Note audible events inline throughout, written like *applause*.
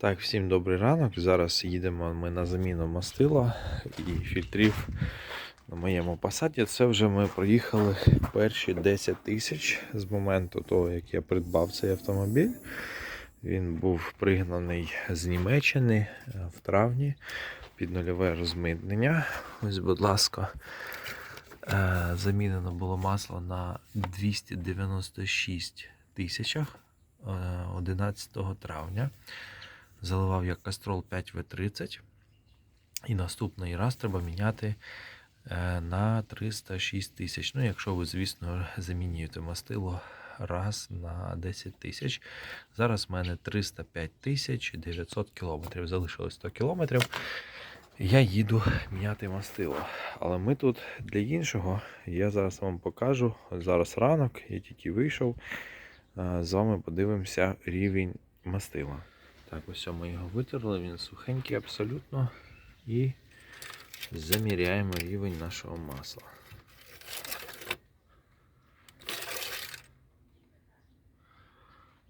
Так, всім добрий ранок. Зараз їдемо ми на заміну мастила і фільтрів на моєму посаді. Це вже ми проїхали перші 10 тисяч з моменту того, як я придбав цей автомобіль. Він був пригнаний з Німеччини е, в травні під нульове розмитнення. Ось, будь ласка, е, замінено було масло на 296 тисячах е, 11 травня. Заливав я кастрол 5В30. І наступний раз треба міняти е, на 306 тисяч. Ну, якщо ви, звісно, замінюєте мастило раз на 10 тисяч. Зараз в мене 305 тисяч 900 кілометрів. Залишилось 100 кілометрів. Я їду міняти мастило. Але ми тут для іншого. Я зараз вам покажу. Зараз ранок, я тільки вийшов. Е, З вами подивимося рівень мастила. Так, ось ми його витерли, він сухенький абсолютно. І заміряємо рівень нашого масла.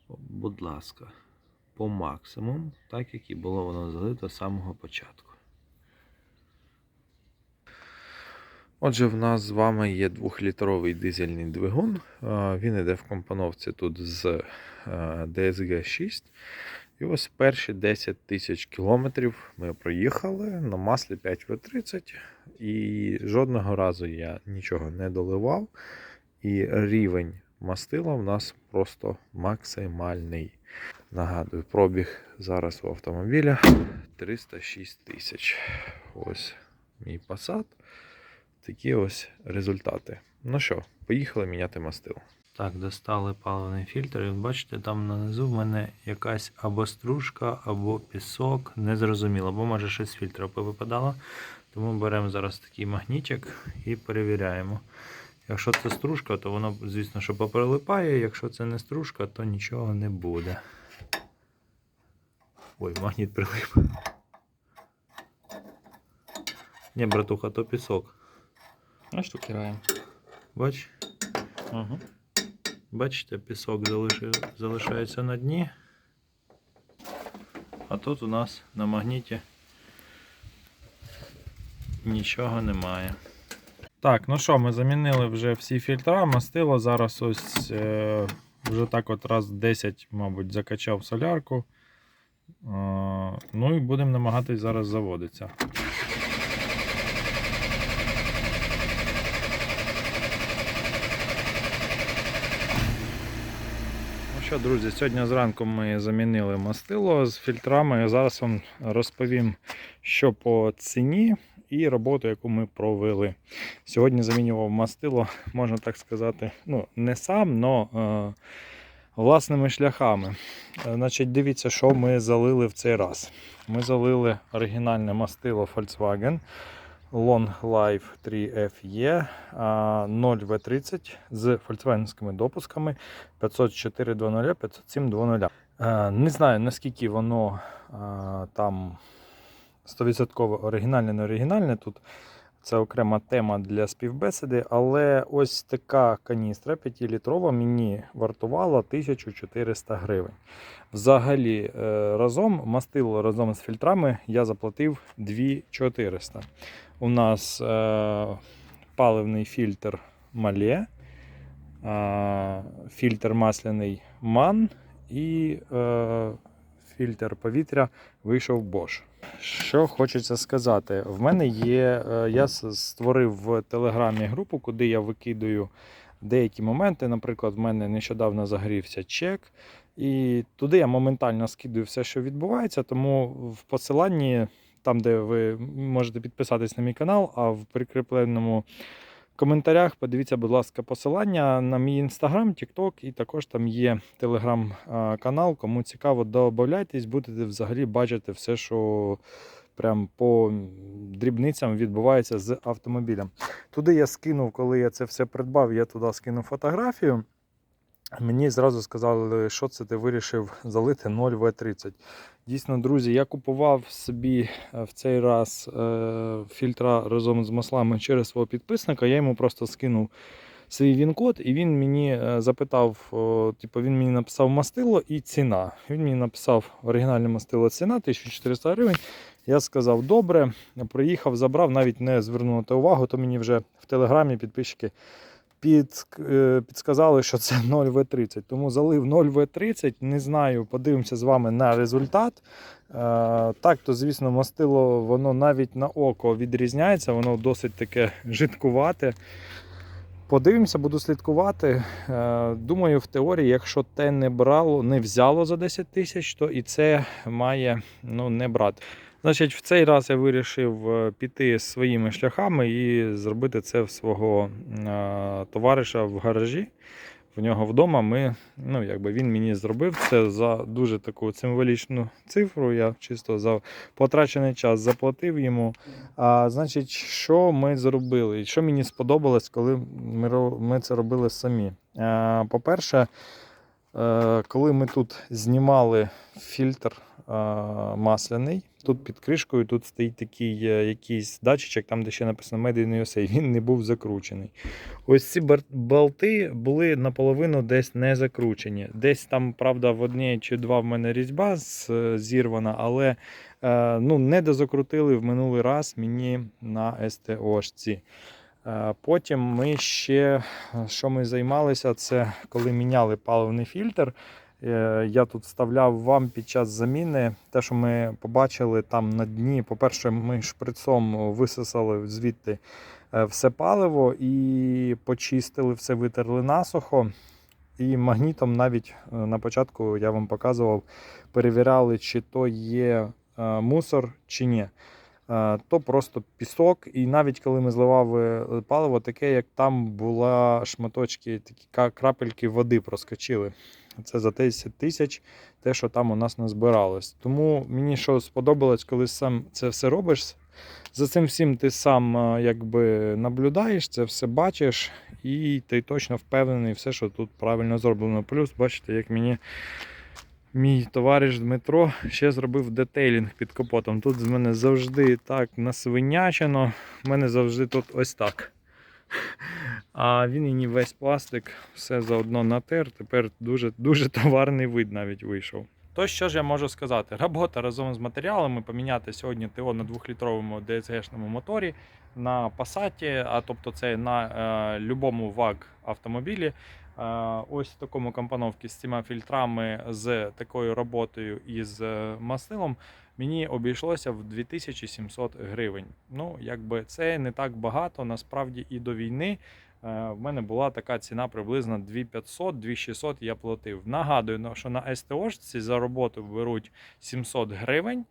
Будь ласка, по максимуму, так як і було воно залито з самого початку. Отже, в нас з вами є 2-літровий дизельний двигун. Е, Він йде в компоновці тут з е, DSG 6. І ось перші 10 тисяч кілометрів ми проїхали на маслі 5В30. І жодного разу я нічого не доливав. І рівень мастила в нас просто максимальний. Нагадую, пробіг зараз у автомобіля 306 тисяч. Ось мій Passat. Такі ось результати. Ну що, поїхали міняти мастило. Так, достали паливний фільтр, і бачите, там нанизу в мене якась або стружка, або пісок. Незрозуміло, бо може щось з фільтра повипадало. Тому беремо зараз такий магнітик і перевіряємо. Якщо це стружка, то воно, звісно, що поприлипає. Якщо це не стружка, то нічого не буде. Ой, магніт прилип. Ні, братуха, то пісок. А штукираємо. Бач? Угу. Бачите, пісок залишається на дні. А тут у нас на магніті нічого немає. Так, ну що, ми замінили вже всі фільтра, мастило. Зараз ось е, вже так от раз 10, мабуть, закачав солярку. Е, ну і будемо намагатись зараз заводитися. Що, друзі, сьогодні зранку ми замінили мастило з фільтрами. Зараз вам розповім, що по ціні і роботу, яку ми провели. Сьогодні замінював мастило, можна так сказати, ну, не сам, але власними шляхами. Е, Значить, дивіться, що ми залили в цей раз. Ми залили оригінальне мастило Volkswagen. Long Life 3FE 0V30 з фольксвагенськими допусками 504.2.0, 507.2.0. Е, Не знаю наскільки воно е, там 100% оригінальне, не оригінальне. Тут це окрема тема для співбесіди, але ось така каністра 5-літрова мені вартувала 1400 гривень. Взагалі, е, разом мастило разом з фільтрами я заплатив 2400. У нас е, паливний фільтр Мале, е, фільтр масляний Ман і е, фільтр повітря вийшов Bosch. Що хочеться сказати, в мене є. е, Я створив в Телеграмі групу, куди я викидаю деякі моменти. Наприклад, в мене нещодавно загорівся чек. І туди я моментально скидую все, що відбувається. Тому в посиланні, там, де ви можете підписатись на мій канал, а в прикріпленому коментарях подивіться, будь ласка, посилання на мій інстаграм, тікток, і також там є телеграм-канал. Кому цікаво, додавайтесь, будете взагалі бачити все, що прям по дрібницям відбувається з автомобілем. Туди я скинув, коли я це все придбав, я туди скинув фотографію. Мені зразу сказали, що це ти вирішив залити 0В30. Дійсно, друзі, я купував собі е, в цей раз е, фільтра разом з маслами через свого підписника. Я йому просто скинув свій він-код, і він мені е, запитав, типу, він мені написав мастило і ціна. Він мені написав оригінальне мастило ціна 1400 гривень. Я сказав, добре, приїхав, забрав, навіть не звернув на увагу, то мені вже в телеграмі підписчики під, е, підсказали, що це *laughs* 0В30. Тому залив 0В30, не знаю, подивимося з вами на результат. Е, Так, то, звісно, мастило воно навіть на око відрізняється, воно досить таке жидкувате. Подивимося, буду слідкувати. Е, Думаю, в теорії, якщо те не брало, не взяло за 10 тисяч, то і це має ну, не брати. Значить, в цей раз я вирішив е, піти своїми шляхами і зробити це в свого е, товариша в гаражі. В нього вдома ми, ну, якби він мені зробив це за дуже таку символічну цифру. Я чисто за потрачений час заплатив йому. А, значить, що ми зробили? І що мені сподобалось, коли ми, це робили самі? А, по-перше, е, коли ми тут знімали фільтр е, масляний, тут під кришкою тут стоїть такий е, якийсь датчичок, там де ще написано Made in USA, він не був закручений. Ось ці болти були наполовину десь не закручені. Десь там, правда, в одній чи два в мене різьба е, зірвана, але е, ну, не дозакрутили в минулий раз мені на СТОшці. Потім ми ще, що ми займалися, це коли міняли паливний фільтр. Е, Я тут вставляв вам під час заміни те, що ми побачили там на дні. По-перше, ми шприцом висосали звідти е, все паливо і почистили, все витерли насухо. І магнітом навіть е, на початку я вам показував, перевіряли, чи то є мусор, чи ні. То просто пісок, і навіть коли ми зливали паливо, таке, як там була шматочки, такі крапельки води проскочили. Це за 10 тисяч те, що там у нас назбиралось. Тому мені що сподобалось, коли сам це все робиш. За цим всім ти сам е, якби наблюдаєш, це все бачиш, і ти точно впевнений, все, що тут правильно зроблено. Плюс, бачите, як мені мій товариш Дмитро ще зробив детейлінг під капотом. Тут з мене завжди так насвинячено. У мене завжди тут ось так. А він мені весь пластик, все заодно натер. Тепер дуже, дуже товарний вид навіть вийшов. То що ж я можу сказати? Робота разом з матеріалами поміняти сьогодні ТО на 2-літровому DSG-шному моторі на Passat, а тобто це на е, любому ВАГ автомобілі. Е, ось в такому компоновці з цими фільтрами, з такою роботою і з е, мастилом мені обійшлося в 2700 гривень. Ну, якби це не так багато, насправді і до війни. Е, В мене була така ціна приблизно 2500-2600 я платив. Нагадую, ну, що на СТОшці за роботу беруть 700 гривень,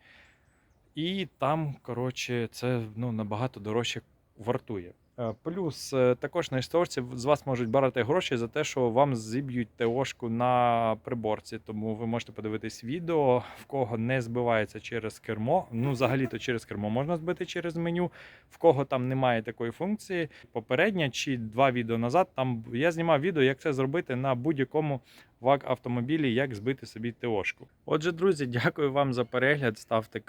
і там, коротше, це ну, набагато дорожче вартує. Е, Плюс е, також на історці з вас можуть брати гроші за те, що вам зіб'ють ТОшку на приборці. Тому ви можете подивитись відео, в кого не збивається через кермо. Ну, взагалі-то через кермо можна збити через меню. В кого там немає такої функції, попереднє чи два відео назад. Там я знімав відео, як це зробити на будь-якому ВАГ автомобілі, як збити собі ТОшку. Отже, друзі, дякую вам за перегляд. Ставте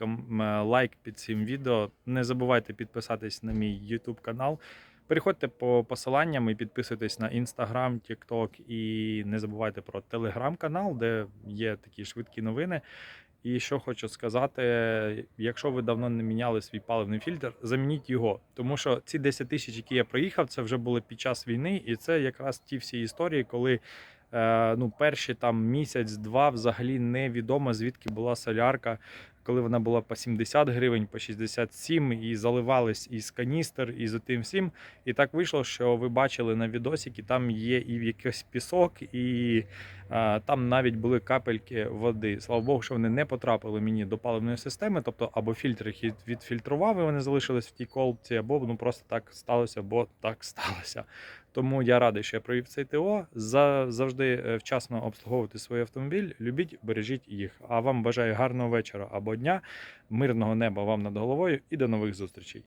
лайк під цим відео. Не забувайте підписатись на мій YouTube канал. Переходьте по посиланням і підписуйтесь на Instagram, TikTok і не забувайте про Telegram канал, де є такі швидкі новини. І що хочу сказати, якщо ви давно не міняли свій паливний фільтр, замініть його. Тому що ці 10 тисяч, які я проїхав, це вже були під час війни, і це якраз ті всі історії, коли ну, перші там місяць-два взагалі невідомо звідки була солярка. Коли вона була по 70 гривень, по 67, і заливались із каністр, і з тим всім. І так вийшло, що ви бачили на відосіки, там є і якийсь пісок, і а, там навіть були капельки води. Слава Богу, що вони не потрапили мені до паливної системи, тобто або фільтр їх відфільтрував, і вони залишились в тій колбці, або ну просто так сталося, бо так сталося. Тому я радий, що я провів цей ТО. За, завжди е, вчасно обслуговувати свій автомобіль. Любіть, бережіть їх. А вам бажаю гарного вечора або дня, мирного неба вам над головою і до нових зустрічей.